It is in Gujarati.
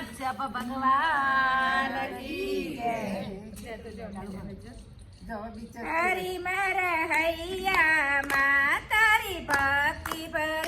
કશ્યપ ભગવાન હરી મર હૈયા મા તારી ભક્તિ ભર.